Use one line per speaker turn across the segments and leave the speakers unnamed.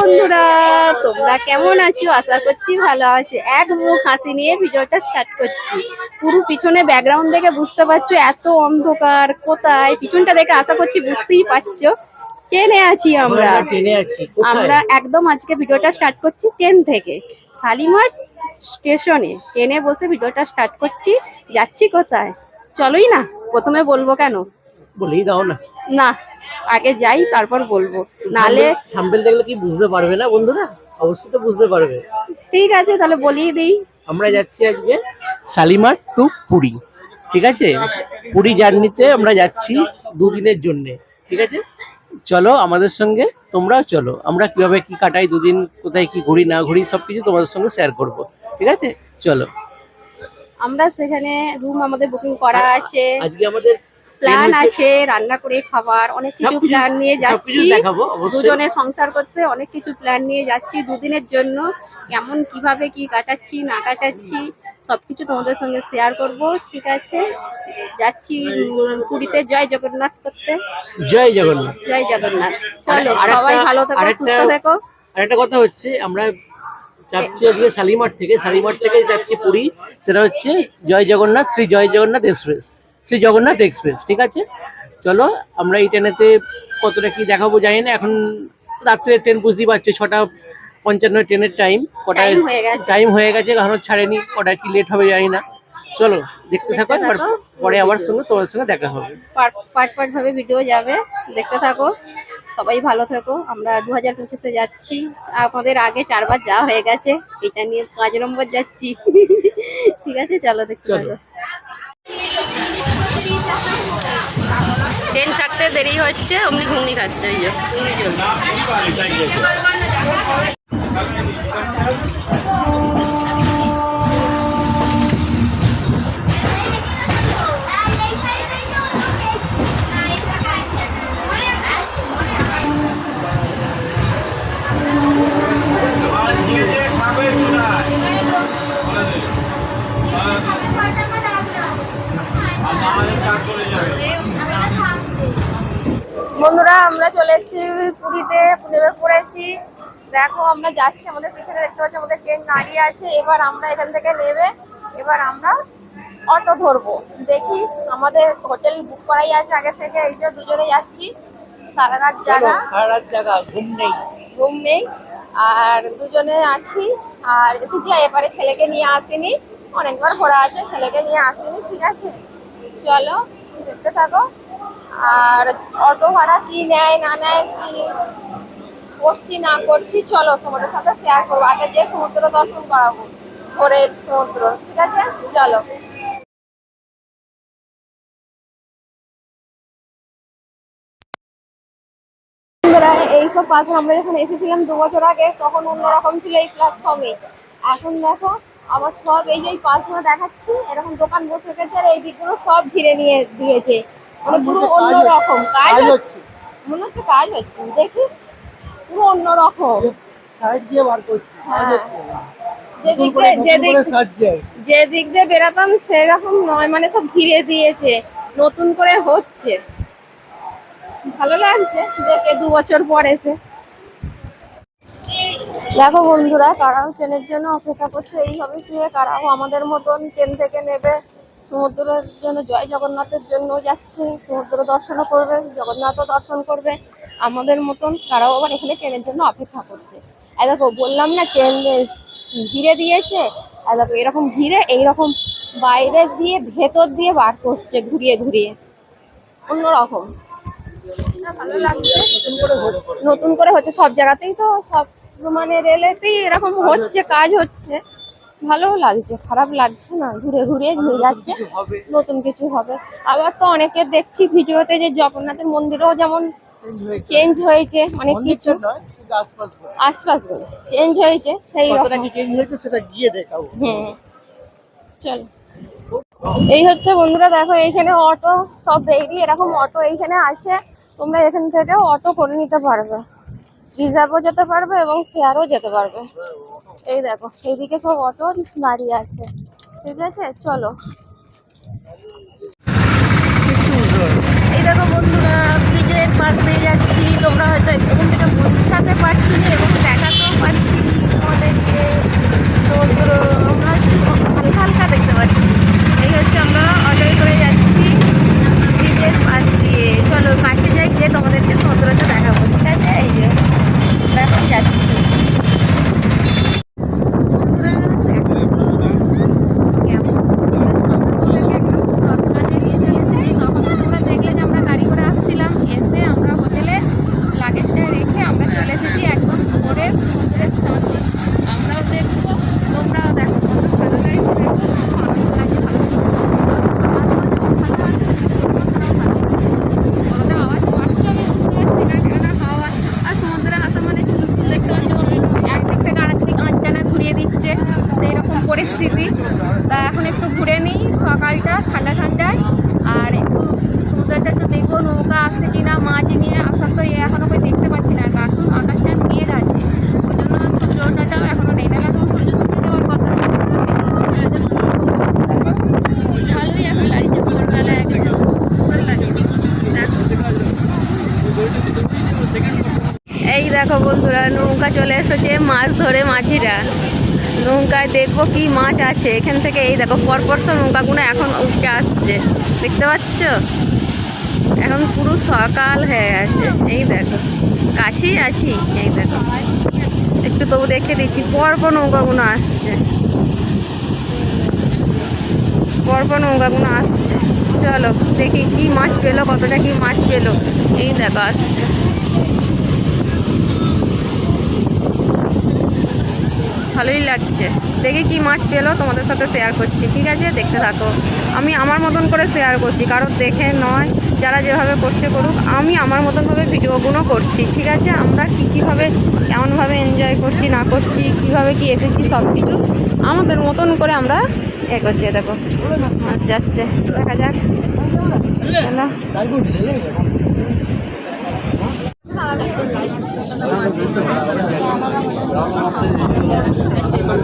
বন্ধুরা তোমরা কেমন আছো? আশা করছি ভালো আছো। এক মুখ হাসি নিয়ে ভিডিওটা স্টার্ট করছি। পুরো পিছনে ব্যাকগ্রাউন্ড দেখে বুঝতে পারছ এত অন্ধকার কোথায়? পিছনটা দেখে আশা করছি বুঝতেই পারছ। ট্রেনে আছি আমরা?
আমরা ট্রেনে আছি?
আমরা একদম আজকে ভিডিওটা স্টার্ট করছি ট্রেন থেকে। শালিমার স্টেশনে ট্রেনে বসে ভিডিওটা স্টার্ট করছি। যাচ্ছি কোথায়? চলোই না প্রথমে বলব কেন?
বলেই দাও না।
না আগে যাই তারপর বলব। নালে
থাম্বেল দেখলে কি বুঝতে পারবে না বন্ধুরা? অবশ্যই তো বুঝতে পারবে।
ঠিক আছে তাহলে বলিয়ে দিই।
আমরা যাচ্ছি আজকে শালিমার টু পুরী ঠিক আছে? পুরী জার্নিতে আমরা যাচ্ছি দুদিনের জন্য ঠিক আছে? চলো আমাদের সঙ্গে তোমরাও চলো। আমরা কীভাবে কি কাটাই দুদিন কোথায় কি ঘুরি না ঘুরি সবকিছু তোমাদের সঙ্গে শেয়ার করব ঠিক আছে? চলো।
আমরা সেখানে রুম আমাদের বুকিং করা আছে।
আজকে আমাদের
প্ল্যান আছে রান্না করে খাবার অনেক কিছু প্ল্যান নিয়ে যাচ্ছি। দুজনে সংসার করতে অনেক কিছু প্ল্যান নিয়ে যাচ্ছি। দুদিনের জন্য কেমন কীভাবে কি কাটাচ্ছি না কাটাচ্ছি সবকিছু তোমাদের সঙ্গে শেয়ার করব ঠিক আছে? যাচ্ছি পুরীতে জয় জগন্নাথ করতে।
জয় জগন্নাথ।
জয় জগন্নাথ। চলো
আরেকটা-
সবাই ভালো থাকো
আরেকটা-
সুস্থ থেকো।
আর একটা কথা হচ্ছে আমরা যাচ্ছি আজকে শালিমার থেকে। শালিমার থেকে যাচ্ছি পুরী সেটা হচ্ছে জয় জগন্নাথ শ্রী জয় জগন্নাথ এক্সপ্রেস। শ্রী জগন্নাথ এক্সপ্রেস ঠিক আছে? চলো আমরা এই ট্রেনেতে কতটা কি দেখাবো জানি না। এখন রাত্রে ট্রেন বুঝতেই পারছ ছটা পঞ্চান্ন ট্রেনের টাইম কটায়
হয়ে গেছে।
টাইম হয়ে গেছে এখনও ছাড়েনি কটায় কি লেট হবে জানি না। চলো দেখতে থাকো পরে আমার সঙ্গে তোমার সঙ্গে দেখা হবে।
পার্ট পার্ট ভাবে ভিডিও যাবে দেখতে থাকো। সবাই ভালো থাকো। আমরা দু হাজার পঁচিশে যাচ্ছি। আমাদের আগে চারবার যাওয়া হয়ে গেছে। এটা নিয়ে পাঁচ নম্বর যাচ্ছি। ঠিক আছে চলো দেখতে
চলো।
থাকো। ট্রেন ছাড়তে দেরি হচ্ছে অমনি ঘুগনি খাচ্ছে ওই যে ঘুগনি চলছে। বন্ধুরা আমরা চলে এসেছি পুরীতে নেমে পড়েছি দেখো আমরা যাচ্ছি আমাদের পিছনে দেখতে পাচ্ছি আমাদের ট্রেন দাঁড়িয়ে আছে। এবার আমরা এখান থেকে নেবে এবার আমরা অটো ধরবো। দেখি আমাদের হোটেল বুক করাই আছে আগে থেকে এই যে দুজনে যাচ্ছি। সারা রাত জায়গা
খারাপ জায়গা ঘুম নেই।
ঘুম নেই। আর দুজনে আছি। আর এসেছি এবারে ছেলেকে নিয়ে আসিনি। অনেকবার ঘোরা আছে ছেলেকে নিয়ে আসিনি ঠিক আছে। চলো দেখতে থাকো। আর অটো ভাড়া কি নেয়, না নেয়, কি করছি, না করছি, চলো তোমাদের সাথে শেয়ার করব। আগে যে সমুদ্র দর্শন করাবো, ভোরের সমুদ্র, ঠিক আছে? চলো। এইসব পাশে আমরা যখন এসেছিলাম দু বছর আগে, তখন অন্যরকম ছিল এই প্ল্যাটফর্মে এখন দেখো আবার সব এই যে পাশগুলো দেখাচ্ছি, এরকম দোকান বসে গেছে, আর এই দিকগুলো সব ঘিরে নিয়ে দিয়েছে। মানে পুরো অন্যরকম কাজ হচ্ছে। মনে হচ্ছে কাজ হচ্ছে দেখি। পুরো অন্যরকম
সাইড দিয়ে বার করছি
হ্যাঁ। যেদিক দিয়ে বেরাতাম সেরকম নয় মানে সব ঘিরে দিয়েছে নতুন করে হচ্ছে। ভালো লাগছে দেখে দু বছর পর এসে। দেখো বন্ধুরা কারাও ট্রেনের জন্য অপেক্ষা করছে এইভাবে শুয়ে কারাও আমাদের মতন ট্রেন থেকে নেবে। সমুদ্রের জন্য জয় জগন্নাথের জন্য যাচ্ছে, সমুদ্র দর্শনও করবে, জগন্নাথও দর্শন করবে। আমাদের মতন তারাও আবার এখানে ট্রেনের জন্য অপেক্ষা করছে। আর দেখো, বললাম না ট্রেন ঘিরে দিয়েছে? আর দেখো, এরকম ঘিরে এইরকম বাইরে দিয়ে, ভেতর দিয়ে বার করছে ঘুরিয়ে ঘুরিয়ে। অন্যরকম। লাগছে নতুন করে হচ্ছে, সব জায়গাতেই তো সব মানে রেলেতেই এরকম হচ্ছে, কাজ হচ্ছে। ভালো লাগছে খারাপ লাগছে না ঘুরে ঘুরে নিয়ে যাচ্ছে। নতুন কিছু হবে। আবার তো অনেকে দেখছি ভিডিওতে যে জগন্নাথের মন্দিরও যেমন চেঞ্জ হয়েছে। অনেক কিছু।
নয় আশপাশ ঘোরা।
চেঞ্জ হয়েছে সেই হুম। চল। এই হচ্ছে বন্ধুরা দেখো এইখানে অটো সব বেরিয়ে এরকম অটো এইখানে আসে তোমরা এখান থেকে অটো করে নিতে পারবে। রিজার্ভও যেতে পারবে এবং শেয়ারও যেতে পারবে। এই দেখো, এইদিকে সব অটো দাঁড়িয়ে আছে। ঠিক আছে? চলো। এই দেখো বন্ধুরা ব্রিজের পাশ দিয়ে যাচ্ছি। তোমরা হয়তো এখন থেকে বোঝাতে পারছি না এবং দেখাতেও পারছি তোমাদেরকে। আমরা হালকা দেখতে পাচ্ছি। এই হচ্ছে আমরা অর্ডার করে যাচ্ছি ব্রিজের পাশ দিয়ে। চলো, কাছে যাই, গিয়ে তোমাদেরকে সন্দ্রটা দেখাবো। ঠিক আছে? এই যে। 来试一下机器 দেখো বন্ধুরা, নৌকা চলে এসেছে মাছ ধরে মাঝিরা। নৌকায় দেখব কি মাছ আছে। এখান থেকে এই দেখো, পরপর সব নৌকাগুলো এখন উঠে আসছে। দেখতে পাচ্ছ? এখন পুরো সকাল হয়ে গেছে। এই দেখো, কাছেই আছি। এই দেখো, একটু তবু দেখে দিচ্ছি, পরপর নৌকাগুলো আসছে। পরপর নৌকাগুলো আসছে। চলো, দেখি কি মাছ পেল, কতটা কি মাছ পেল। এই দেখো, আসছে। ভালোই লাগছে। দেখে কি মাছ পেল, তোমাদের সাথে শেয়ার করছি, ঠিক আছে? দেখতে থাকো। আমি আমার মতন করে শেয়ার করছি কারোর দেখে নয়, যারা যেভাবে করছে করুক, আমি আমার মতনভাবে ভিডিওগুলো করছি, ঠিক আছে? আমরা কী কীভাবে কেমনভাবে এনজয় করছি, না করছি, কীভাবে কি এসেছি সব কিছু আমাদের মতন করে আমরা এ করছি দেখো। মাছ যাচ্ছে, দেখা যাক।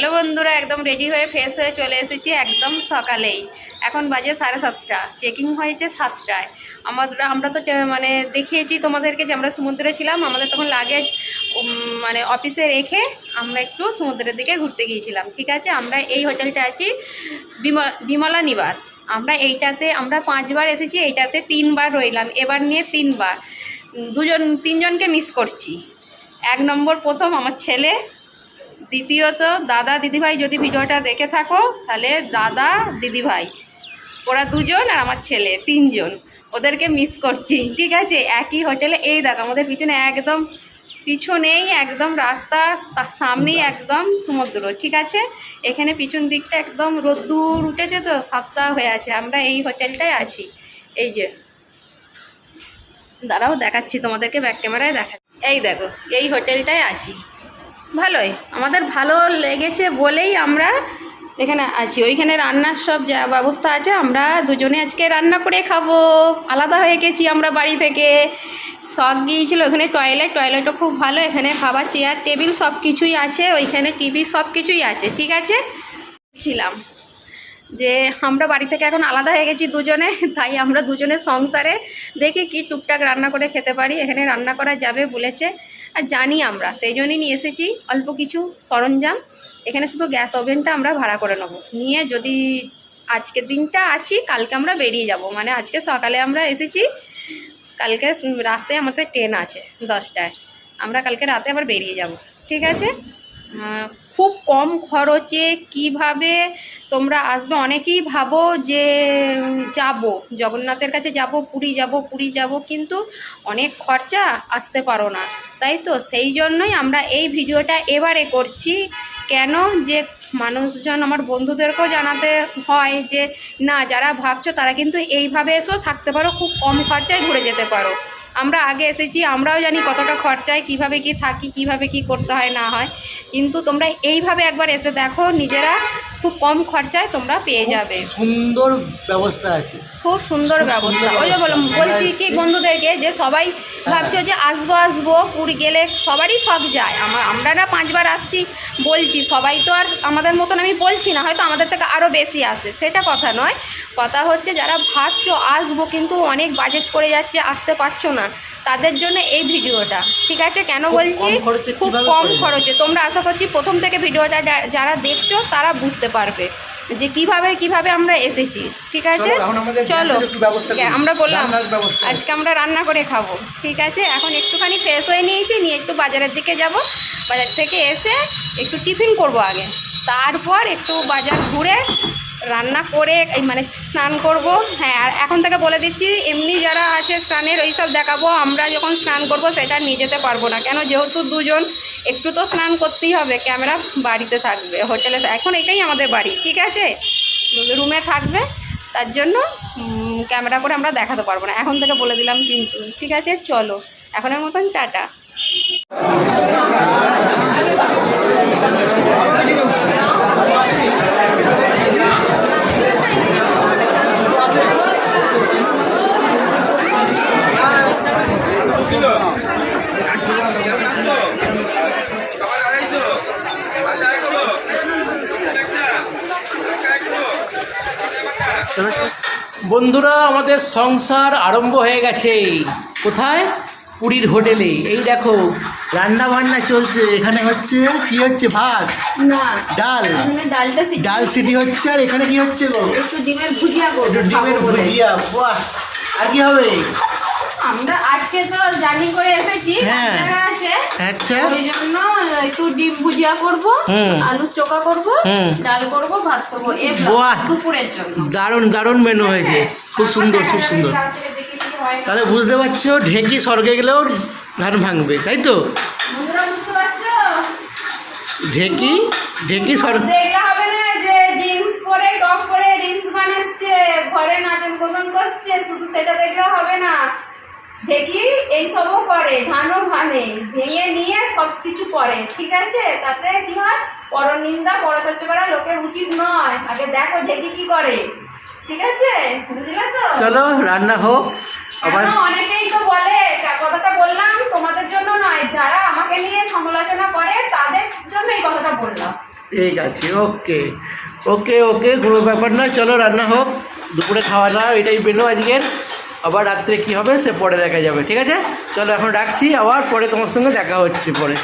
হ্যালো বন্ধুরা, একদম রেডি হয়ে ফ্রেশ হয়ে চলে এসেছি একদম সকালেই। এখন বাজে সাড়ে সাতটা চেকিং হয়েছে সাতটায়। আমাদের আমরা তো মানে দেখিয়েছি তোমাদেরকে যে আমরা সমুদ্রে ছিলাম, আমাদের তখন লাগেজ মানে অফিসে রেখে আমরা একটু সমুদ্রের দিকে ঘুরতে গিয়েছিলাম, ঠিক আছে? আমরা এই হোটেলটা আছি বিমলা নিবাস। আমরা এইটাতে, আমরা পাঁচবার এসেছি, এইটাতে তিনবার রইলাম, এবার নিয়ে তিনবার। দুজন তিনজনকে মিস করছি। এক নম্বর প্রথম আমার ছেলে দ্বিতীয়ত, দাদা, দিদিভাই, যদি ভিডিওটা দেখে থাকো, তাহলে দাদা, দিদিভাই, ওরা দুজন আর আমার ছেলে, তিনজন। ওদেরকে মিস করছি। ঠিক আছে? একই হোটেলে এই দেখো, আমাদের পিছনে একদম, পিছনেই একদম রাস্তা সামনেই একদম সমুদ্র, ঠিক আছে? এখানে পিছন দিকটা একদম রোদ্দুর উঠেছে তো, সাতটা হয়ে আছে। আমরা এই হোটেলটায় আছি। এই যে, দাঁড়াও, দেখাচ্ছি তোমাদেরকে ব্যাক ক্যামেরায় দেখা এই দেখো, এই হোটেলটায় আছি। ভালোই। আমাদের ভালো লেগেছে বলেই আমরা এখানে আছি। ওইখানে রান্নার সব যা ব্যবস্থা আছে, আমরা দুজনে আজকে রান্না করে খাব। আলাদা হয়ে গেছি আমরা বাড়ি থেকে। শখ গিয়েছিল ওখানে টয়লেট টয়লেটও খুব ভালো। এখানে খাবার চেয়ার টেবিল সব কিছুই আছে। ওইখানে টিভি সব কিছুই আছে, ঠিক আছে? ছিলাম। যে আমরা বাড়ি থেকে এখন আলাদা হয়ে গেছি দুজনে, তাই আমরা দুজনে সংসারে দেখি কি টুকটাক রান্না করে খেতে পারি, এখানে রান্না করা যাবে বলেছে। আর জানি আমরা, সেই জন্যই নিয়ে এসেছি অল্প কিছু সরঞ্জাম। এখানে শুধু গ্যাস ওভেনটা আমরা ভাড়া করে নেব। নিয়ে যদি আজকের দিনটা আছি, কালকে আমরা বেরিয়ে যাব। মানে আজকে সকালে আমরা এসেছি, কালকে রাতে আমাদের ট্রেন আছে দশটায়। আমরা কালকে রাতে আবার বেরিয়ে যাব। ঠিক আছে? খুব কম খরচে কীভাবে তোমরা আসবে? অনেকেই ভাবো যে যাব। জগন্নাথের কাছে যাব, পুরী যাব পুরী যাব, কিন্তু অনেক খরচা আসতে পারো না। তাই তো? সেই জন্যই আমরা এই ভিডিওটা এবারে করছি। কেন যে মানুষজন, আমার বন্ধুদেরকেও জানাতে হয় যে, না, যারা ভাবছ তারা কিন্তু এইভাবে এসেও থাকতে পারো। খুব কম খরচায় ঘুরে যেতে পারো। আমরা আগে এসেছি, আমরাও জানি কতটা খরচায়, কীভাবে কি থাকি, কীভাবে কি করতে হয়, না হয়। কিন্তু তোমরা এইভাবে একবার এসে দেখো, নিজেরা খুব কম খরচায় তোমরা পেয়ে যাবে।
সুন্দর ব্যবস্থা আছে।
খুব সুন্দর ব্যবস্থা। ওই যে বললাম বলছি কি বন্ধুদেরকে যে সবাই ভাবছে যে আসব আসব পুরী গেলে সবারই শখ যায়। আমার আমরা না পাঁচবার আসছি বলছি সবাই তো আর আমাদের মতন আমি বলছি না হয়তো আমাদের থেকে আরও বেশি আসে। সেটা কথা নয়। কথা হচ্ছে যারা ভাবছ আসব কিন্তু অনেক বাজেট পড়ে যাচ্ছে আসতে পারছ না। তাদের জন্য এই ভিডিওটা। ঠিক আছে? কেন বলছি? খুব কম খরচে। তোমরা আশা করছি প্রথম থেকে ভিডিওটা যারা দেখছ তারা বুঝতে পারবে যে কীভাবে কীভাবে আমরা এসেছি। ঠিক আছে?
চলো।
আমরা বললাম আজকে আমরা রান্না করে খাব। ঠিক আছে? এখন একটুখানি ফ্রেশ হয়ে নিয়েছি নিয়ে একটু বাজারের দিকে যাব। বাজার থেকে এসে একটু টিফিন করব আগে। তারপর একটু বাজার ঘুরে রান্না করে মানে স্নান করব। হ্যাঁ আর এখন থেকে বলে দিচ্ছি, এমনি যারা আছে স্নানের ওই সব দেখাবো। আমরা যখন স্নান করব, সেটা নিয়ে যেতে পারব না। কেন? যেহেতু দুজন, একটু তো স্নান করতেই হবে। ক্যামেরা বাড়িতে থাকবে, হোটেলে এখন এটাই আমাদের বাড়ি, ঠিক আছে? রুমে থাকবে, তার জন্য ক্যামেরা করে আমরা দেখাতে পারব না। এখন থেকে বলে দিলাম কিন্তু, ঠিক আছে? চলো, এখনের মতন টাটা।
বন্ধুরা আমাদের সংসার আরম্ভ হয়ে গেছে। কোথায়? পুরীর হোটেলে। এই দেখো রান্না বান্না চলছে। এখানে হচ্ছে কি হচ্ছে ভাত? ডাল। ডাল সিটি হচ্ছে আর এখানে কি হচ্ছে গো?
একটু ডিমের ভুজিয়া
ডিমের ভুজিয়া বাহ! আর কি হবে?
আমরা আজকে তো জার্নি করে এসেছি
হ্যাঁ।
আছে।
আচ্ছা।
ওই জন্য একটু ডিম ভুজিয়া করব। আলুর চোখা করব ডাল করব ভাত করব এই দুপুরের জন্য।
দারুণ দারুণ মেনু হয়েছে। খুব সুন্দর খুব সুন্দর।
হয়।
তাহলে বুঝতে পারছ ঢেকি স্বর্গে গেলেও ধান ভাঙবে তাই তো? ঢেকি? ঢেকি স্বর্গ
করছে শুধু সেটা দেখলে হবে না। দেখি এইসবও করে ধানও ভানে ভেঙে নিয়ে সব কিছু করে ঠিক আছে? তাতে কি হয়? পরনিন্দা পরচর্চা করা লোকের উচিত নয়। আগে দেখো ঢেকি কি করে। ঠিক আছে? বুঝলে তো?
চলো রান্না হোক। আবার
অনেকেই তো বলে কথাটা বললাম তোমাদের জন্য নয়। যারা আমাকে নিয়ে সমালোচনা করে তাদের জন্য এই কথাটা বললাম।
ঠিক আছে ওকে। ওকে ওকে কোনো ব্যাপার না চলো রান্না হোক। দুপুরে খাওয়া দাওয়া এটাই মেনু আজকের। আবার রাত্রে কি হবে? সে পরে দেখা যাবে, ঠিক আছে? চলো, এখন রাখছি, আবার পরে তোমার সঙ্গে দেখা হচ্ছে পরে।